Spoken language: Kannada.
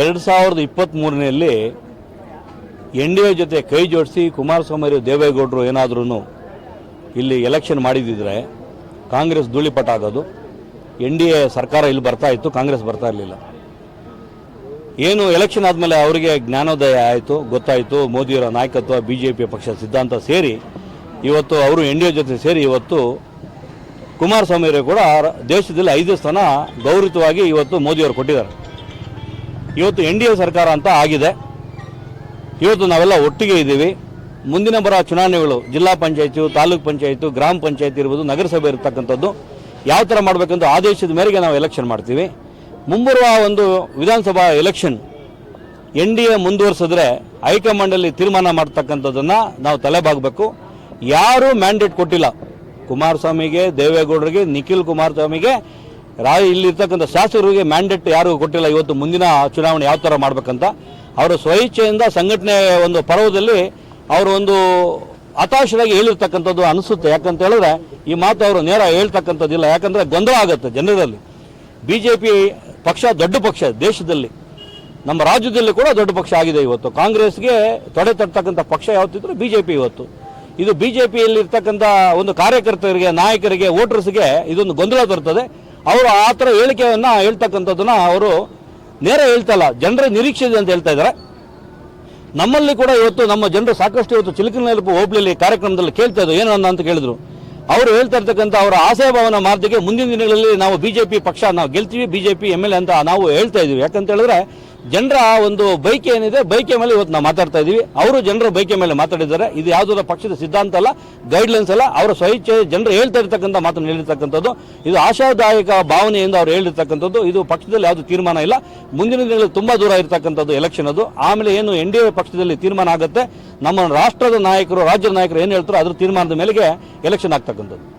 ಎರಡು ಸಾವಿರದ ಇಪ್ಪತ್ತ್ಮೂರನೆಯಲ್ಲಿ ಎನ್ ಡಿ ಎ ಜೊತೆ ಕೈ ಜೋಡಿಸಿ ಕುಮಾರಸ್ವಾಮಿ ದೇವೇಗೌಡರು ಏನಾದ್ರೂ ಇಲ್ಲಿ ಎಲೆಕ್ಷನ್ ಮಾಡಿದಿದ್ರೆ ಕಾಂಗ್ರೆಸ್ ಧೂಳಿಪಟ ಆಗೋದು. ಎನ್ ಡಿ ಎ ಸರ್ಕಾರ ಇಲ್ಲಿ ಬರ್ತಾ ಇತ್ತು, ಕಾಂಗ್ರೆಸ್ ಬರ್ತಾ ಇರಲಿಲ್ಲ. ಏನು ಎಲೆಕ್ಷನ್ ಆದಮೇಲೆ ಅವರಿಗೆ ಜ್ಞಾನೋದಯ ಆಯಿತು, ಗೊತ್ತಾಯಿತು, ಮೋದಿಯವರ ನಾಯಕತ್ವ, ಬಿ ಜೆ ಪಿ ಪಕ್ಷ ಸಿದ್ಧಾಂತ ಸೇರಿ ಇವತ್ತು ಅವರು ಎನ್ ಡಿ ಎ ಜೊತೆ ಸೇರಿ ಇವತ್ತು ಕುಮಾರಸ್ವಾಮಿ ಅವರು ಕೂಡ ದೇಶದಲ್ಲಿ ಐದು ಸ್ಥಾನ ಗೌರವವಾಗಿ ಇವತ್ತು ಮೋದಿಯವರು ಕೊಟ್ಟಿದ್ದಾರೆ. ಇವತ್ತು ಎನ್ ಡಿ ಎ ಸರ್ಕಾರ ಅಂತ ಆಗಿದೆ. ಇವತ್ತು ನಾವೆಲ್ಲ ಒಟ್ಟಿಗೆ ಇದ್ದೀವಿ. ಮುಂದಿನ ಬರ ಚುನಾವಣೆಗಳು ಜಿಲ್ಲಾ ಪಂಚಾಯಿತು, ತಾಲೂಕ್ ಪಂಚಾಯಿತಿ, ಗ್ರಾಮ ಪಂಚಾಯತ್ ಇರ್ಬೋದು, ನಗರಸಭೆ ಇರತಕ್ಕಂಥದ್ದು. ಯಾವ ಥರ ಮಾಡಬೇಕಂತ ಆದೇಶದ ಮೇರೆಗೆ ನಾವು ಎಲೆಕ್ಷನ್ ಮಾಡ್ತೀವಿ. ಮುಂಬರುವ ಒಂದು Vidhana Sabha election N D A ಮುಂದುವರಿಸಿದ್ರೆ ಹೈಕಮಾಂಡಲ್ಲಿ ತೀರ್ಮಾನ ಮಾಡ್ತಕ್ಕಂಥದ್ದನ್ನು ನಾವು ತಲೆಬಾಗಬೇಕು. ಯಾರೂ ಮ್ಯಾಂಡೇಟ್ ಕೊಟ್ಟಿಲ್ಲ. ಕುಮಾರಸ್ವಾಮಿಗೆ, ದೇವೇಗೌಡರಿಗೆ, ನಿಖಿಲ್ ಕುಮಾರಸ್ವಾಮಿಗೆ, ರಾಯ ಇಲ್ಲಿರ್ತಕ್ಕಂಥ ಶಾಸಕರಿಗೆ ಮ್ಯಾಂಡೇಟ್ ಯಾರು ಕೊಟ್ಟಿಲ್ಲ. ಇವತ್ತು ಮುಂದಿನ ಚುನಾವಣೆ ಯಾವ ಥರ ಮಾಡಬೇಕಂತ. ಅವರು ಸ್ವಇಚ್ಛೆಯಿಂದ ಸಂಘಟನೆ ಒಂದು ಪರ್ವದಲ್ಲಿ ಅವರು ಒಂದು ಹತಾಶರಾಗಿ ಹೇಳಿರ್ತಕ್ಕಂಥದ್ದು ಅನಿಸುತ್ತೆ. ಯಾಕಂತ ಹೇಳಿದ್ರೆ ಈ ಮಾತು ಅವರು ನೇರ ಹೇಳ್ತಕ್ಕಂಥದ್ದಿಲ್ಲ. ಯಾಕಂದರೆ ಗೊಂದಲ ಆಗುತ್ತೆ ಜನರಲ್ಲಿ. ಬಿ ಜೆ ಪಿ ಪಕ್ಷ ದೊಡ್ಡ ಪಕ್ಷ ದೇಶದಲ್ಲಿ. ನಮ್ಮ ರಾಜ್ಯದಲ್ಲಿ ಕೂಡ ದೊಡ್ಡ ಪಕ್ಷ ಆಗಿದೆ ಇವತ್ತು. ಕಾಂಗ್ರೆಸ್ಗೆ ತೊಡೆ ತಟ್ಟತಕ್ಕಂಥ ಪಕ್ಷ ಯಾವತ್ತಿದ್ರು ಬಿಜೆಪಿ ಇವತ್ತು. ಇದು ಬಿಜೆಪಿಯಲ್ಲಿ ಇರ್ತಕ್ಕಂಥ ಒಂದು ಕಾರ್ಯಕರ್ತರಿಗೆ, ನಾಯಕರಿಗೆ, ವೋಟರ್ಸ್ಗೆ ಇದೊಂದು ಗೊಂದಲ ಬರ್ತದೆ ಅವರು ಆ ಥರ ಹೇಳಿಕೆಯನ್ನ ಹೇಳ್ತಕ್ಕಂಥದ್ದನ್ನ ಅವರು ನೇರ ಹೇಳ್ತಲ್ಲ, ಜನರ ನಿರೀಕ್ಷೆ ಅಂತ ಹೇಳ್ತಾ ಇದ್ದಾರೆ. ನಮ್ಮಲ್ಲಿ ಕೂಡ ಇವತ್ತು ನಮ್ಮ ಜನರು ಸಾಕಷ್ಟು ಇವತ್ತು ಚಿಲಕನಲ್ಪ ಹೋಬಳಿಯಲ್ಲಿ ಕಾರ್ಯಕ್ರಮದಲ್ಲಿ ಕೇಳ್ತಾ ಇದ್ರು, ಏನು ಅಂತ ಕೇಳಿದ್ರು. ಅವರು ಹೇಳ್ತಾ ಇರ್ತಕ್ಕಂಥ ಅವರ ಆಶಯಭಾವನ ಮಾರ್ಗಕ್ಕೆ ಮುಂದಿನ ದಿನಗಳಲ್ಲಿ ನಾವು ಬಿಜೆಪಿ ಪಕ್ಷ, ನಾವು ಗೆಲ್ತೀವಿ, ಬಿಜೆಪಿ ಎಂ ಎಲ್ ಎ ಅಂತ ನಾವು ಹೇಳ್ತಾ ಇದೀವಿ ಯಾಕಂತ ಹೇಳಿದ್ರೆ ಜನರ ಒಂದು ಬೈಕ್ ಏನಿದೆ ಬೈಕೆ ಮೇಲೆ ಇವತ್ತು ನಾವು ಮಾತಾಡ್ತಾ ಇದ್ದೀವಿ ಅವರು ಜನರ ಬೈಕೆ ಮೇಲೆ ಮಾತಾಡಿದ್ದಾರೆ. ಇದು ಯಾವುದೋ ಪಕ್ಷದ ಸಿದ್ಧಾಂತ ಅಲ್ಲ ಗೈಡ್ಲೈನ್ಸ್ ಅಲ್ಲ. ಅವರ ಸ್ವಇಚ್ಛೆ ಜನರು ಹೇಳ್ತಾ ಇರ್ತಕ್ಕಂಥ ಮಾತನ್ನು ಹೇಳಿರ್ತಕ್ಕಂಥದ್ದು. ಇದು ಆಶಾದಾಯಕ ಭಾವನೆಯಿಂದ ಅವರು ಹೇಳಿರ್ತಕ್ಕಂಥದ್ದು. ಇದು ಪಕ್ಷದಲ್ಲಿ ಯಾವುದು ತೀರ್ಮಾನ ಇಲ್ಲ. ಮುಂದಿನ ದಿನಗಳಲ್ಲಿ ತುಂಬ ದೂರ ಇರತಕ್ಕಂಥದ್ದು ಎಲೆಕ್ಷನ್ ಅದು. ಆಮೇಲೆ ಏನು ಎನ್ ಡಿ ಎ ಪಕ್ಷದಲ್ಲಿ ತೀರ್ಮಾನ ಆಗುತ್ತೆ. ನಮ್ಮ ರಾಷ್ಟ್ರದ ನಾಯಕರು, ರಾಜ್ಯದ ನಾಯಕರು ಏನು ಹೇಳ್ತಾರೋ ಅದ್ರ ತೀರ್ಮಾನದ ಮೇಲೆಗೆ ಎಲೆಕ್ಷನ್ ಆಗ್ತಕ್ಕಂಥದ್ದು.